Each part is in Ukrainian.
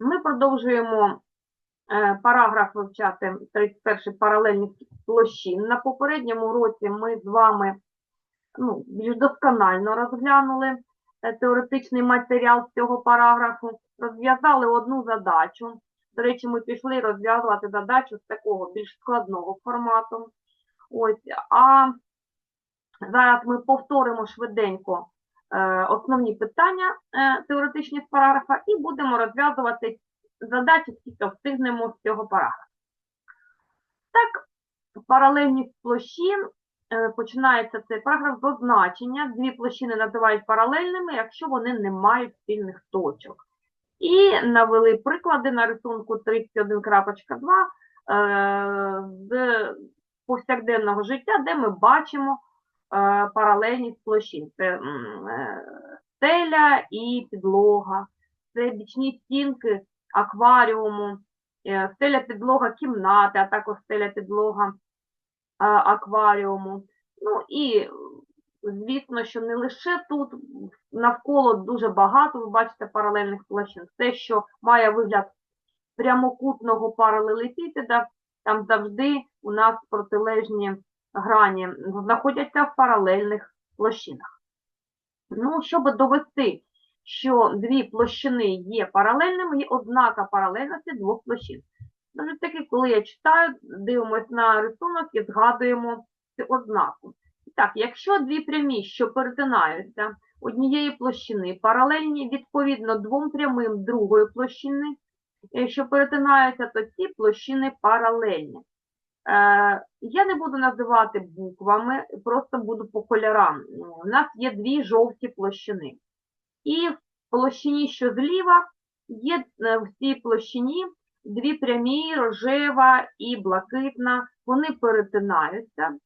Ми продовжуємо е, параграф вивчати 31 паралельність площин. На попередньому уроці ми з вами ну, більш досконально розглянули е, теоретичний матеріал з цього параграфу, розв'язали одну задачу. До речі, ми пішли розв'язувати задачу з такого більш складного формату. Ось, а зараз ми повторимо швиденько основні питання е, теоретичні з параграфа і будемо розв'язувати задачі, скільки встигнемо з цього параграфу. Так, паралельність площин е, починається цей параграф з означення. Дві площини називають паралельними, якщо вони не мають спільних точок. І навели приклади на рисунку 31.2 е, з повсякденного життя, де ми бачимо е, паралельність площин. Це е, стеля і підлога, це бічні стінки акваріуму, е, стеля підлога кімнати, а також стеля підлога акваріуму. Ну і звісно, що не лише тут, навколо дуже багато, ви бачите, паралельних площин. Все, що має вигляд прямокутного паралелепіпеда, там завжди у нас протилежні грані знаходяться в паралельних площинах. Ну, щоб довести, що дві площини є паралельними, є ознака паралельності двох площин. Навіть таки, коли я читаю, дивимося на рисунок і згадуємо цю ознаку. Так, якщо дві прямі, що перетинаються однієї площини, паралельні відповідно двом прямим другої площини, е, що перетинаються, то ці площини паралельні. Е, Я не буду називати буквами, просто буду по кольорам. У нас є дві жовті площини. І в площині, що зліва, є е, в цій площині дві прямі, рожева і блакитна, вони перетинаються.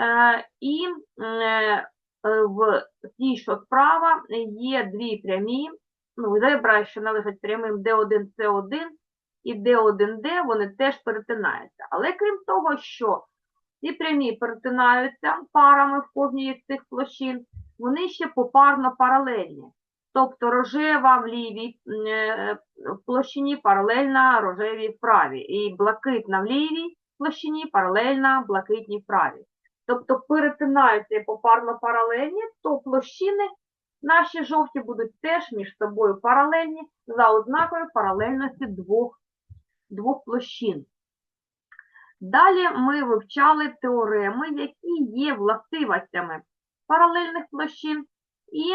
Е, І в тій, що справа, є дві прямі, ну, ребра, що належать прямим D1, C1 і D1D, вони теж перетинаються. Але крім того, що ці прямі перетинаються парами в кожній з цих площин, вони ще попарно паралельні. Тобто рожева в лівій е, площині паралельна рожевій в правій, і блакитна в лівій площині паралельна блакитній в правій. Тобто перетинаються попарно паралельні, то площини наші жовті будуть теж між собою паралельні за ознакою паралельності двох, двох площин. Далі ми вивчали теореми, які є властивостями паралельних площин, і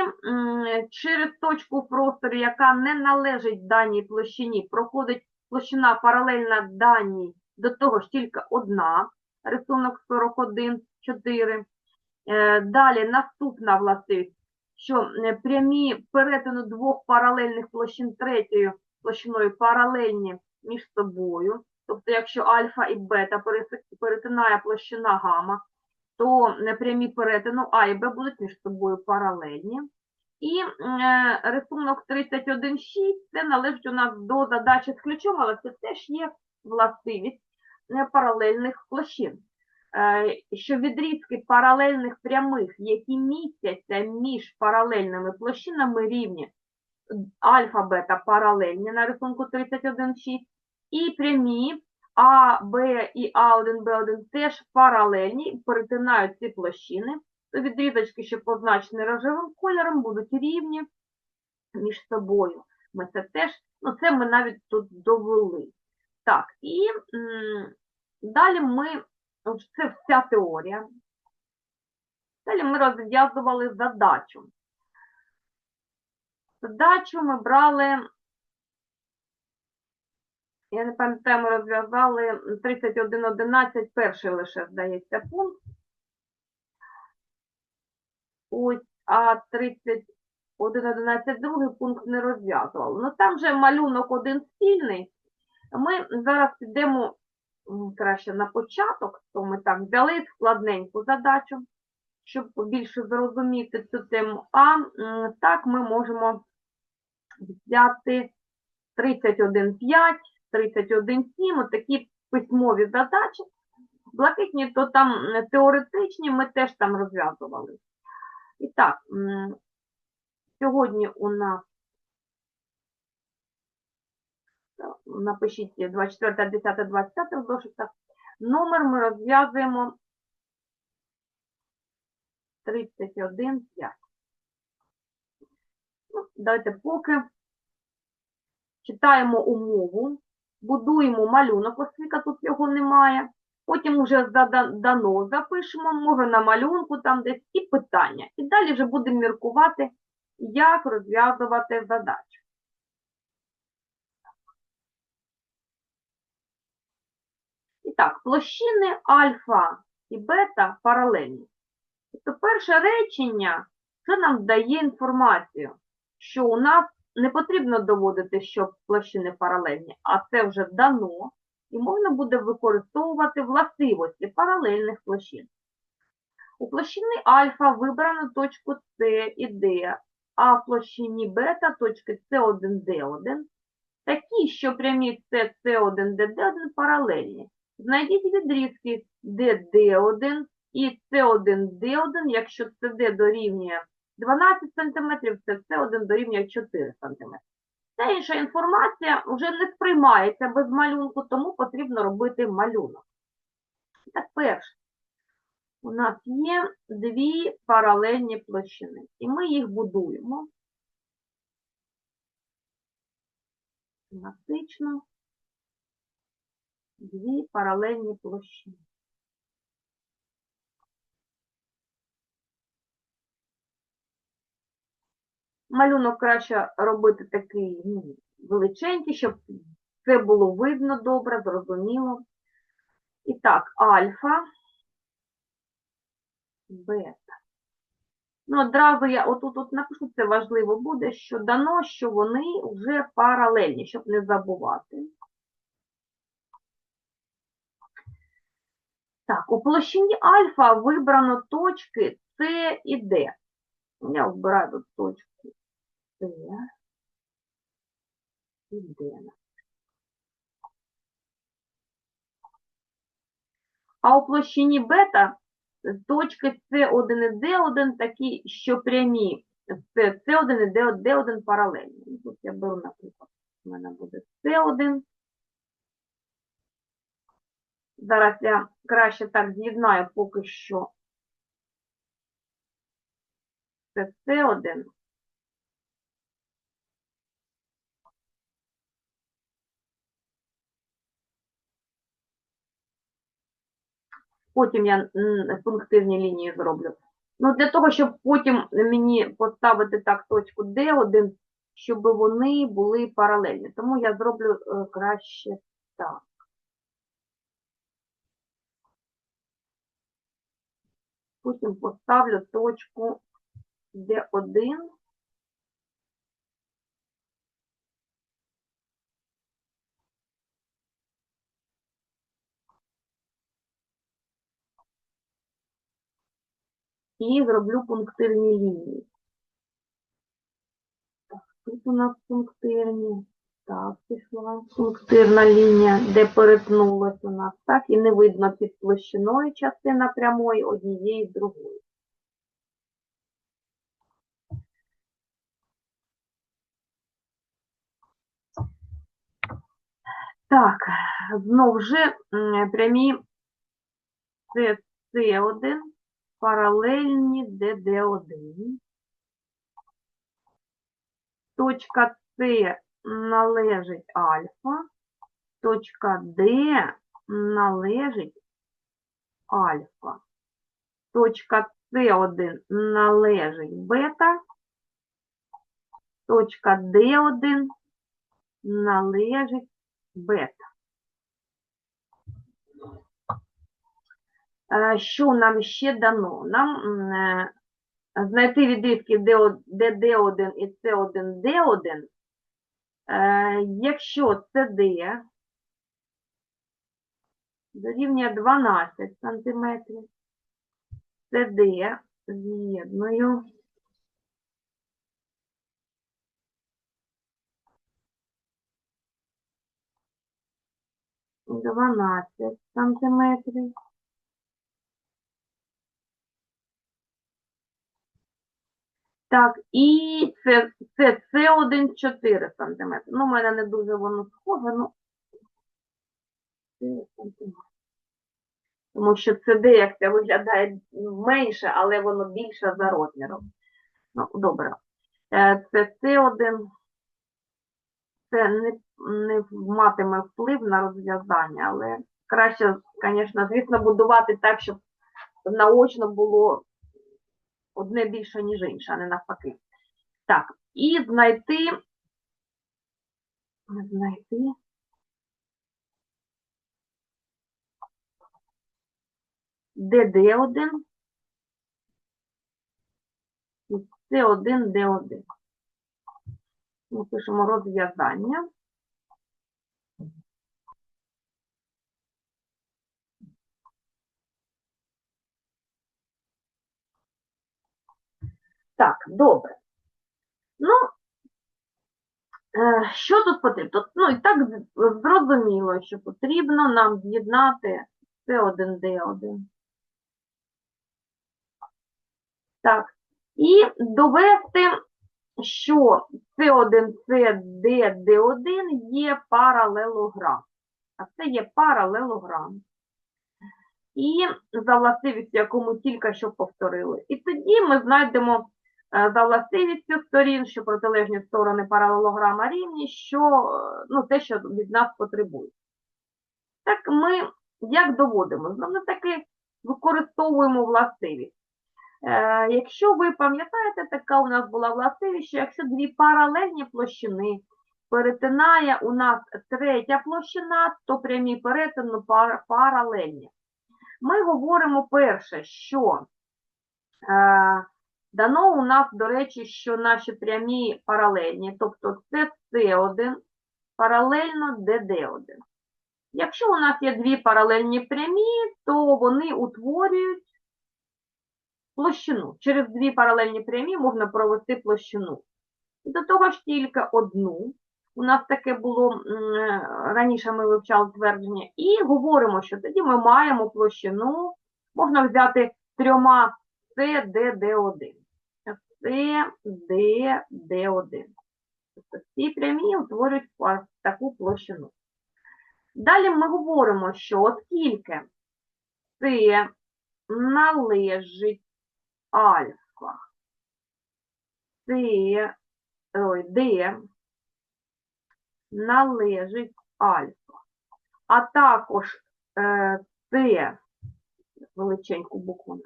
через точку в просторі, яка не належить даній площині, проходить площина паралельна даній, до того ж тільки одна, рисунок 41, 4. Е, Далі наступна властивість, що е, прямі перетину двох паралельних площин третьою площиною паралельні між собою. Тобто, якщо альфа і бета перетинає площина гама, то е, прямі перетину А і Б будуть між собою паралельні. І е, рисунок 31.6 це належить у нас до задачі з ключом, але це теж є властивість е, паралельних площин. Е, що відрізки паралельних прямих, які містяться між паралельними площинами рівні альфа, бета паралельні на рисунку 31.6, і прямі А, Б і А1, Б1 теж паралельні, перетинають ці площини, відрізочки, що позначені рожевим кольором, будуть рівні між собою. Ми це теж, ну це ми навіть тут довели. Так, і далі ми Це вся теорія. Далі ми розв'язували задачу. Задачу ми брали, я не пам'ятаю, ми розв'язали 31.11, перший лише, здається, пункт. Ось, а 31.11 другий пункт не розв'язували. Ну там же малюнок один спільний. Ми зараз підемо краще на початок, то ми так взяли складненьку задачу, щоб більше зрозуміти цю тему. А так ми можемо взяти 31.5, 31.7, такі письмові задачі. Блакитні, то там теоретичні, ми теж там розв'язували. І так, сьогодні у нас напишіть 24, 10, 25 в зошитах. Номер ми розв'язуємо 31, 5. Ну, давайте поки читаємо умову, будуємо малюнок, оскільки тут його немає. Потім вже дано запишемо, може на малюнку там десь і питання. І далі вже будемо міркувати, як розв'язувати задачу. І так, площини альфа і бета паралельні. Тобто перше речення це нам дає інформацію, що у нас не потрібно доводити, що площини паралельні, а це вже дано, і можна буде використовувати властивості паралельних площин. У площині альфа вибрано точку С і Д, а в площині бета точки С1, Д1 такі, що прямі С, С1, Д1 паралельні. Знайдіть відрізки ДД1 і С1, Д1, якщо СД дорівнює 12 см, це С1 дорівнює 4 см. Та інша інформація вже не сприймається без малюнку, тому потрібно робити малюнок. І Так, перше. У нас є дві паралельні площини, і ми їх будуємо схематично. Дві паралельні площини. Малюнок краще робити такий ну, величенький, щоб це було видно добре, зрозуміло. І так, альфа, бета. Ну, одразу я отут от напишу, це важливо буде, що дано, що вони вже паралельні, щоб не забувати. Так, у площині альфа вибрано точки С і Д. Я вбираю тут точку І Д. А у площині бета точки С1 і Д1 такі, що прямі з С1 і Д- Д1 паралельні. Ну, Тут я беру, наприклад, у мене буде С1. Зараз я краще так з'єднаю поки що. Це С1. Потім я м, пунктирні лінії зроблю. Ну, для того, щоб потім мені поставити так точку D1, щоб вони були паралельні. Тому я зроблю е, краще так. Потім поставлю точку D1. І зроблю пунктирні лінії. Так, тут у нас пунктирні. Так, пішла пунктирна лінія, де перетнулась у нас. Так, і не видно під площиною частина прямої однієї з другої. Так, знов же м, прямі CC1 паралельні DD1. Точка С належить альфа, точка Д належить альфа. Точка С1 належить бета, точка Д1 належить бета. Е, Що нам ще дано? Нам е, знайти відрізки ДД1 і С1Д1, Е, якщо CD дорівнює 12 см, CD з'єдную дванадцять сантиметрів. Так, і це, це, це 1 4 см. Ну, у мене не дуже воно схоже, ну, 4. Тому що CD як це виглядає менше, але воно більше за розміром. Ну, добре. Е, Це С1. Це не, не матиме вплив на розв'язання, але краще, звісно, звісно, будувати так, щоб наочно було одне більше, ніж інше, а не навпаки. Так, і знайти, знайти ДД1 і С1, Д1. Ми пишемо розв'язання. Так, добре. Ну, е, що тут потрібно? Ну, і так зрозуміло, що потрібно нам з'єднати С1Д1. Так, і довести, що С1, С, Д1 є паралелограм. А це є паралелограм. І за властивістю, яку ми тільки що повторили. І тоді ми знайдемо за властивістю сторін, що протилежні сторони паралелограма рівні, що е, ну, те, що від нас потребують. Так ми як доводимо? Знову таки використовуємо властивість. Е, якщо ви пам'ятаєте, така у нас була властивість, що якщо дві паралельні площини перетинає у нас третя площина, то прямі перетину пар- паралельні. Ми говоримо перше, що е, дано у нас, до речі, що наші прямі паралельні, тобто це С1 паралельно ДД1. Якщо у нас є дві паралельні прямі, то вони утворюють площину. Через дві паралельні прямі можна провести площину. І до того ж тільки одну. У нас таке було раніше ми вивчали твердження, і говоримо, що тоді ми маємо площину, можна взяти трьома С, Д, Д1. С, Д, Д1. Тобто ці прямі утворюють таку площину. Далі ми говоримо, що оскільки С належить альфа, С, ой, Д належить альфа, а також е, С, величеньку букву,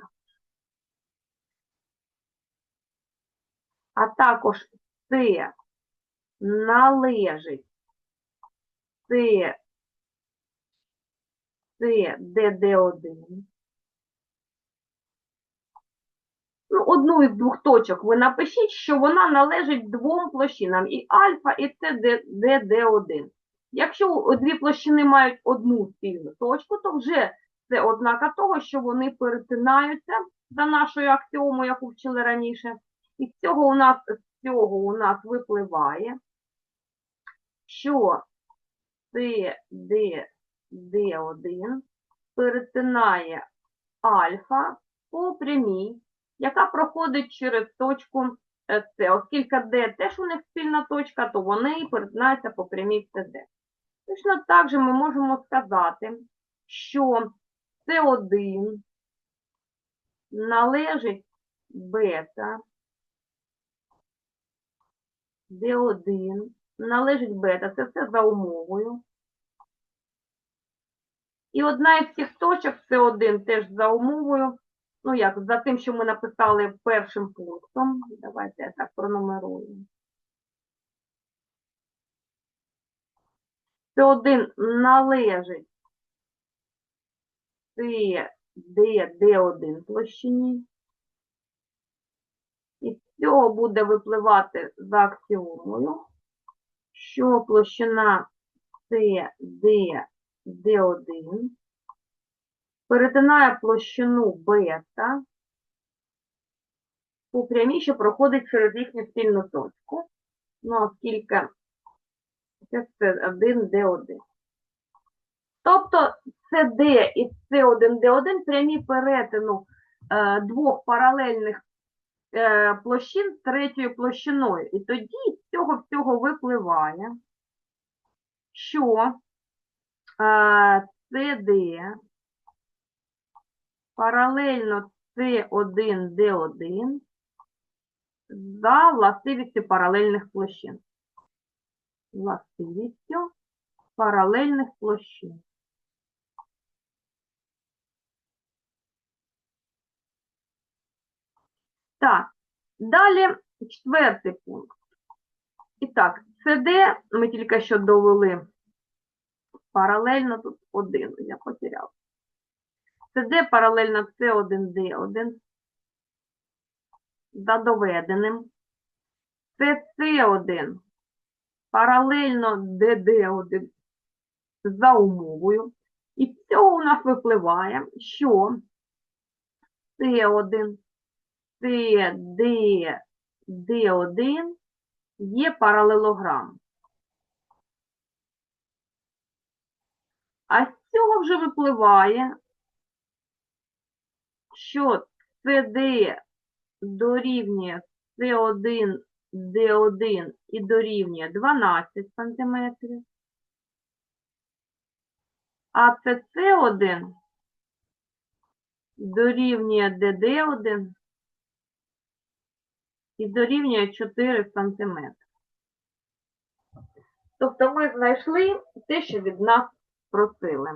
а також С належить С, С, ДД1. Ну, одну із двох точок ви напишіть, що вона належить двом площинам, і альфа, і це ДД1. Якщо дві площини мають одну спільну точку, то вже це ознака того, що вони перетинаються за нашою аксіомою, яку вчили раніше. І з цього у нас, з цього у нас випливає, що СД, Д1 перетинає альфа по прямій, яка проходить через точку е, С. Оскільки Д теж у них спільна точка, то вони перетинаються по прямій СД. Точно так же ми можемо сказати, що С1 належить бета, Д1 належить бета, це все за умовою. І одна із цих точок, С1 теж за умовою, ну як, за тим, що ми написали першим пунктом. Давайте я так пронумерую. С1 належить С, Д, Д1 площині. Цього буде випливати за аксіомою, що площина Д, Д1 перетинає площину бета по прямій, що проходить через їхню спільну точку. Ну, оскільки це С1, Д1. Тобто CD і С1, Д1 прямі перетину е, двох паралельних площин з третьою площиною. І тоді з цього всього випливає, що е, CD паралельно C1, D1 за властивістю паралельних площин. Властивістю паралельних площин. Так, далі четвертий пункт. І так, CD ми тільки що довели паралельно тут один, я потеряв. CD паралельно C1D1 за доведеним. CC1 паралельно DD1 за умовою. І цього у нас випливає, що C1, CD, D1 є паралелограм. А з цього вже випливає, що CD дорівнює С1, Д1 і дорівнює 12 см, а СС1 дорівнює ДД1 і дорівнює 4 см. Тобто ми знайшли те, що від нас просили.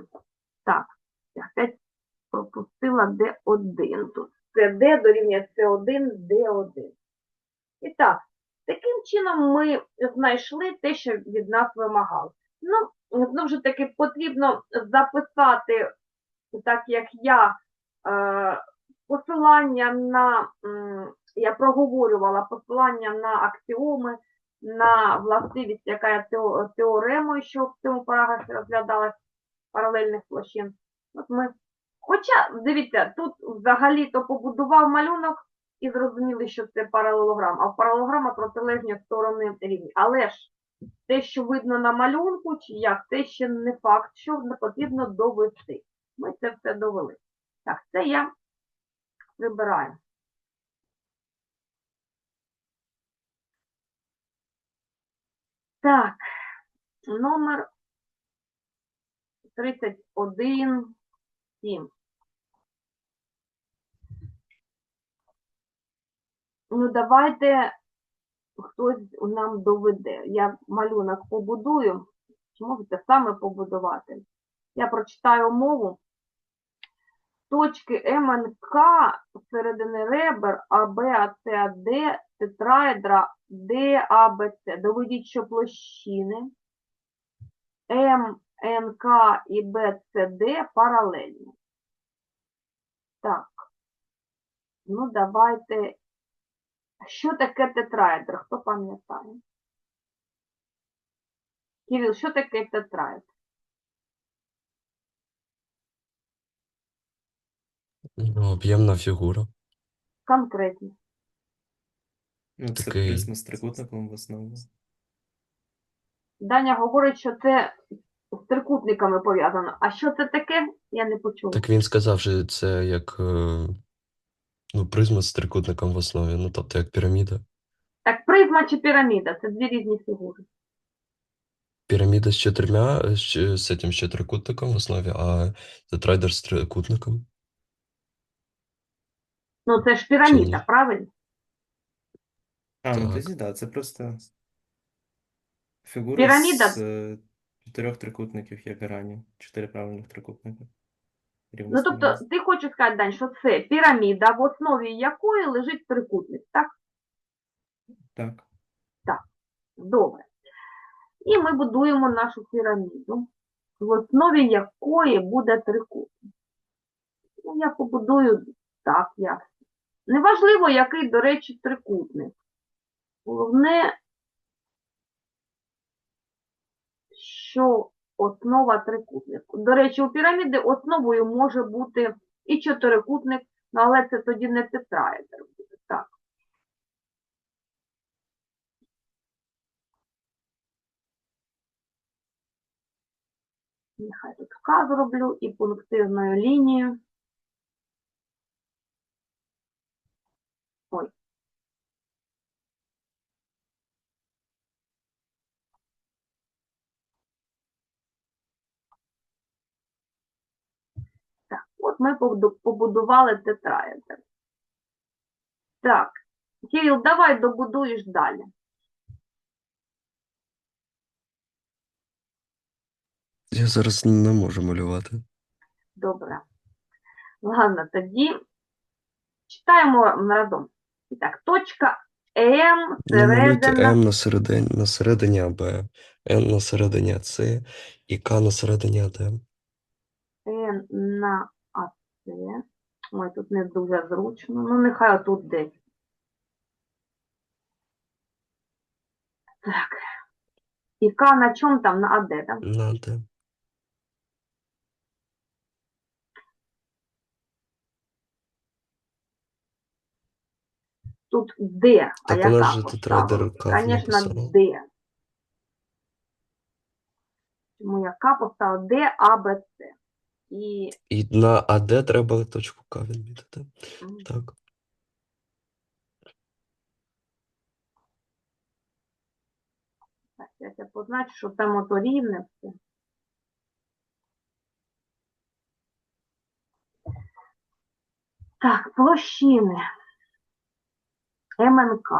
Так, я опять пропустила Д1 тут. Це Д дорівнює С1, Д1. І так, таким чином ми знайшли те, що від нас вимагали. Ну, знову ж таки, потрібно записати, так як я, е, посилання на, я проговорювала посилання на аксіоми, на властивість, яка є тео- теоремою, що в цьому параграфі розглядалась паралельних площин. От ми Хоча, дивіться, тут взагалі-то побудував малюнок і зрозуміли, що це паралелограм, а в паралелограма протилежні сторони рівні. Але ж те, що видно на малюнку, чи як, це ще не факт, що не потрібно довести. Ми це все довели. Так, це я вибираю. Так, номер 31. 7. Ну, давайте хтось нам доведе. Я малюнок побудую. Можете саме побудувати? Я прочитаю мову. Точки МНК середини ребер АБ, тетраедра Д, А, Б, С. Доведіть, що площини М, НК і БЦД паралельні. Так. Ну, давайте. Що таке тетраедр? Хто пам'ятає? Кирил, що таке тетраедр? Ну, об'ємна фігура. Конкретно. Ну, це Такий- призма з трикутником в основному. Даня говорить, що це з трикутниками пов'язано. А що це таке? Я не почула. Так він сказав, що це як е, ну, призма з трикутником в основі, ну тобто як піраміда. Так, призма чи піраміда це дві різні фігури. Піраміда з чотирма, е, з, з цим ще трикутником в основі, а тетрайдер з трикутником. Ну, це ж піраміда, ні? правильно? А, ну Так. тоді да, це просто фігура Піраміда. з е, чотирьох трикутників, як грані. Чотири правильних трикутника. Ну, Рівносторонні. тобто, ти хочеш сказати, Дань, що це піраміда, в основі якої лежить трикутник, так? Так. Добре. І ми будуємо нашу піраміду, в основі якої буде трикутник. Ну, я побудую так, як. Неважливо, який, до речі, трикутник. Головне, що основа трикутнику. До речі, у піраміди основою може бути і чотирикутник, ну, але це тоді не тетраедр буде. Так. Нехай тут К зроблю і пунктирною лінією. Ой. От ми побудували тетраедр. Так, Кирил, давай добудуєш далі. Я зараз не можу малювати. Добре. Ладно, тоді читаємо разом. І так, точка М, середина. М на середині, на середині АБ, Н на середині АЦ і К на середині АД. Н на АЦ. Ой, тут не дуже зручно. Ну, нехай отут десь. Так. І К на чому там? На АД, так? На АД. Тут Д. А Так яка тетрайдер? К Звісно. Д. Чому я К поставила? Д, А, Б, С. І І на АД треба точку К відмітити. Так. так, я тебе позначу, що там ото рівне все. Так, площини. МНК.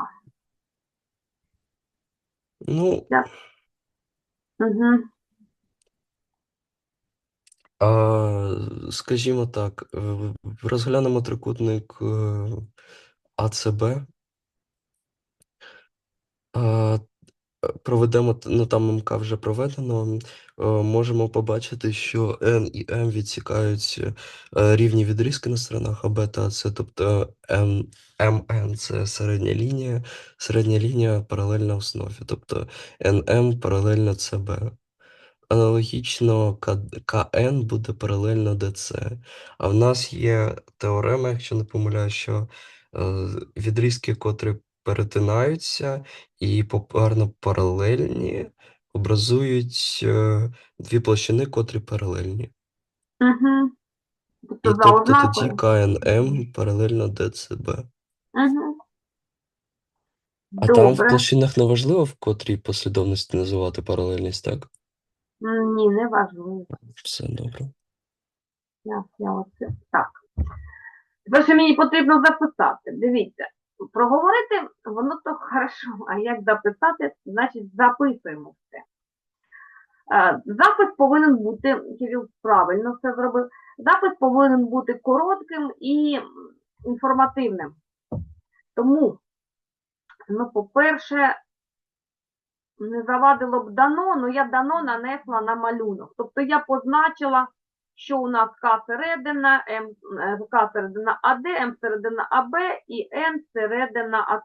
Ну, Угу. А, скажімо так, розглянемо трикутник е, АЦБ. А, Проведемо, ну там МК вже проведено. е, Можемо побачити, що N і M відсікають е, рівні відрізки на сторонах АБ та АЦ, тобто N, MN це середня лінія, середня лінія паралельна основі, тобто NM паралельно CB. Аналогічно К- КН буде паралельно ДЦ. А в нас є теорема, якщо не помиляю, що е, відрізки, котрі перетинаються і попарно паралельні, образують е, дві площини, котрі паралельні. Угу. І Тобто за тобто тоді. КНМ паралельно ДЦБ. Угу. А там в Добре. площинах не важливо, в котрій послідовності називати паралельність, так? Ні, не важливо. Все добре. Зараз я оце. Так. Тепер ще мені потрібно записати. Дивіться, проговорити воно то хорошо, а як записати, значить записуємо все. Е, Запис повинен бути, Кирил правильно все зробив. Запис повинен бути коротким і інформативним. Тому, ну, по-перше, не завадило б дано, але я дано нанесла на малюнок. Тобто я позначила, що у нас К середина, М, е, К середина АД, М середина АБ і Н середина АС.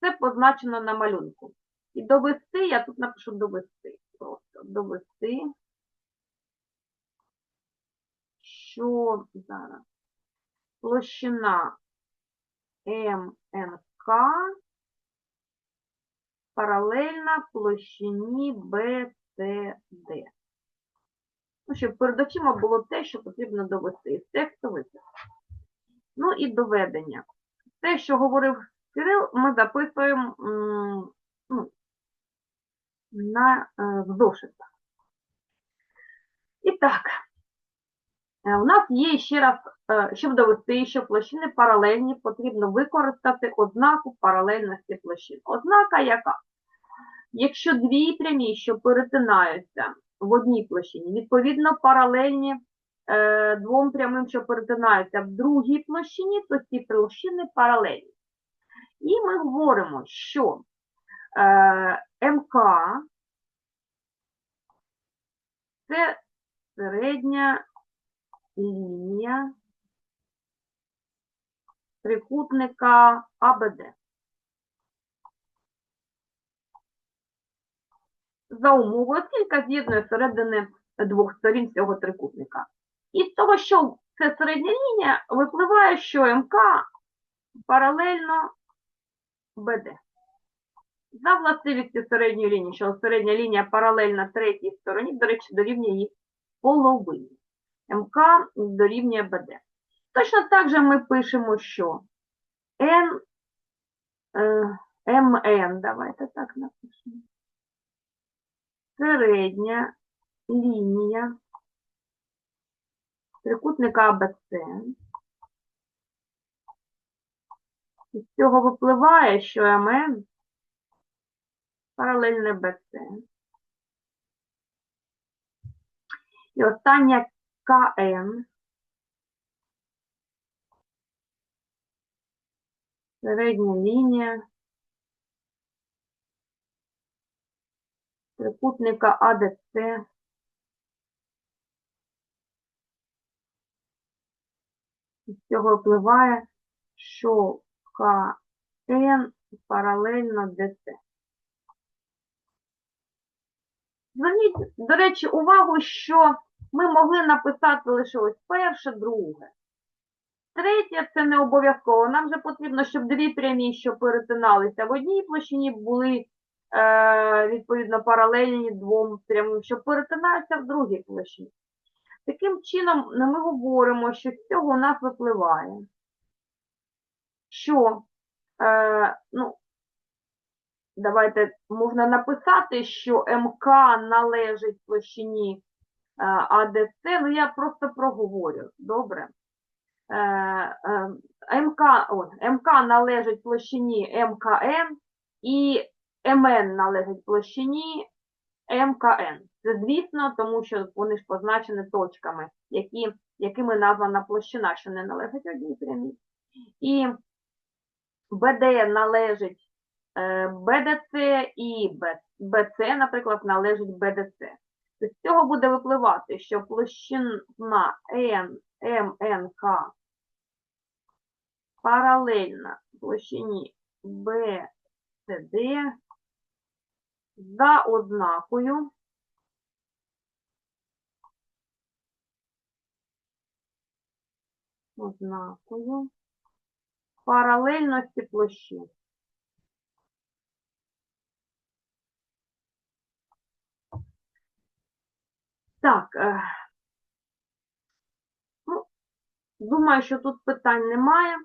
Це позначено на малюнку. І довести, я тут напишу довести. Просто довести, що зараз площина МНК паралельна площині BCD. Ну, щоб перед очима було те, що потрібно довести виписати. Ну і доведення. Те, що говорив Кирил, ми записуємо ну, на е, в зошитах. І так, у нас є ще раз, е, щоб довести, що площини паралельні, потрібно використати ознаку паралельності площин. Ознака яка? Якщо дві прямі, що перетинаються в одній площині, відповідно паралельні е, двом прямим, що перетинаються в другій площині, то ці площини паралельні. І ми говоримо, що е, МК це середня лінія трикутника АБД. За умовою, оскільки з'єднує середини двох сторін цього трикутника. І з того, що це середня лінія, випливає, що МК паралельно БД. За властивістю середньої лінії, що середня лінія паралельна третій стороні, до речі, дорівнює її половині. МК дорівнює БД. Точно так же ми пишемо, що N, е, МН, давайте так напишемо. Середня лінія трикутника АБЦ. З цього випливає, що МН паралельне БЦ. І остання КН. Середня лінія. Трикутника АДЦ. З цього впливає, що КН паралельно ДЦ. Зверніть, до речі, увагу, що ми могли написати лише ось перше, друге. Третє це не обов'язково. Нам же потрібно, щоб дві прямі, що перетиналися в одній площині, були е, відповідно паралельні двом прямим, що перетинаються в другій площині. Таким чином, ну, ми говоримо, що з цього у нас випливає, що е, ну, давайте можна написати, що МК належить площині е, АДЦ, ну я просто проговорю, добре. Е, е, МК, о, МК належить площині МКН і МН належить площині МКН. Це звісно, тому що вони ж позначені точками, які, якими названа площина, що не належить одній прямій. І БД належить БДЦ і БЦ, наприклад, належить БДЦ. З цього буде випливати, що площина N, МНК паралельна площині БЦД за ознакою ознакою паралельності площин. Так, е, ну, думаю, що тут питань немає.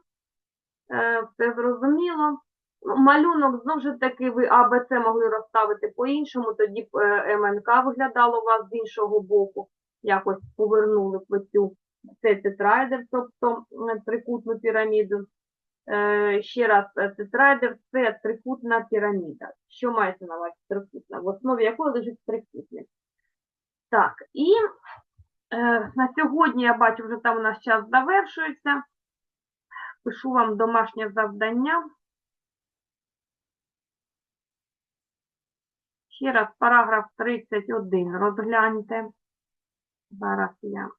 Е, Все зрозуміло. Ну, Малюнок знову ж таки ви А, Б, С могли розставити по-іншому, тоді б е, МНК виглядало у вас з іншого боку, якось повернули плитю. Це тетраедр, тобто трикутну піраміду. Ще раз, тетраедр – це трикутна піраміда. Що мається на увазі трикутна? В основі якої лежить трикутник. Так, і е, на сьогодні я бачу, вже там у нас час завершується. Пишу вам домашнє завдання. Ще раз, параграф 31 розгляньте. Зараз я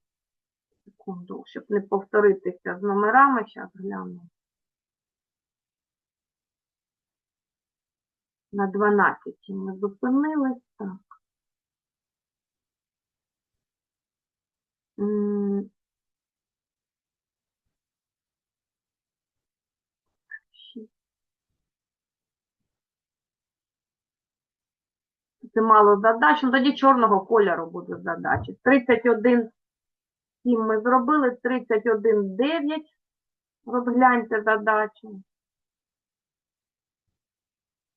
секунду, щоб не повторитися з номерами, зараз гляну. На 12 ми зупинились, так. М, шість. Це мало задач, ну тоді чорного кольору буде задачі. 31 7 ми зробили, 31 9. Розгляньте задачу.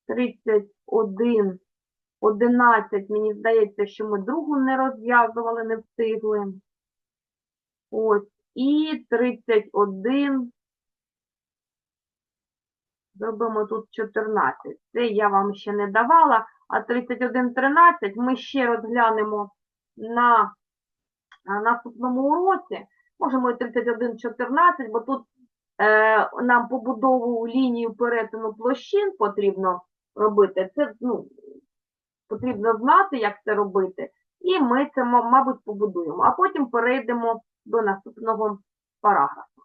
31 11, мені здається, що ми другу не розв'язували, не встигли. Ось. І 31. Зробимо тут 14. Це я вам ще не давала. А 31.13 ми ще розглянемо на наступному уроці. Можемо і 31.14, бо тут е, нам побудову лінію перетину площин потрібно робити. Це ну, потрібно знати, як це робити. І ми це, ма- мабуть, побудуємо. А потім перейдемо до наступного параграфу.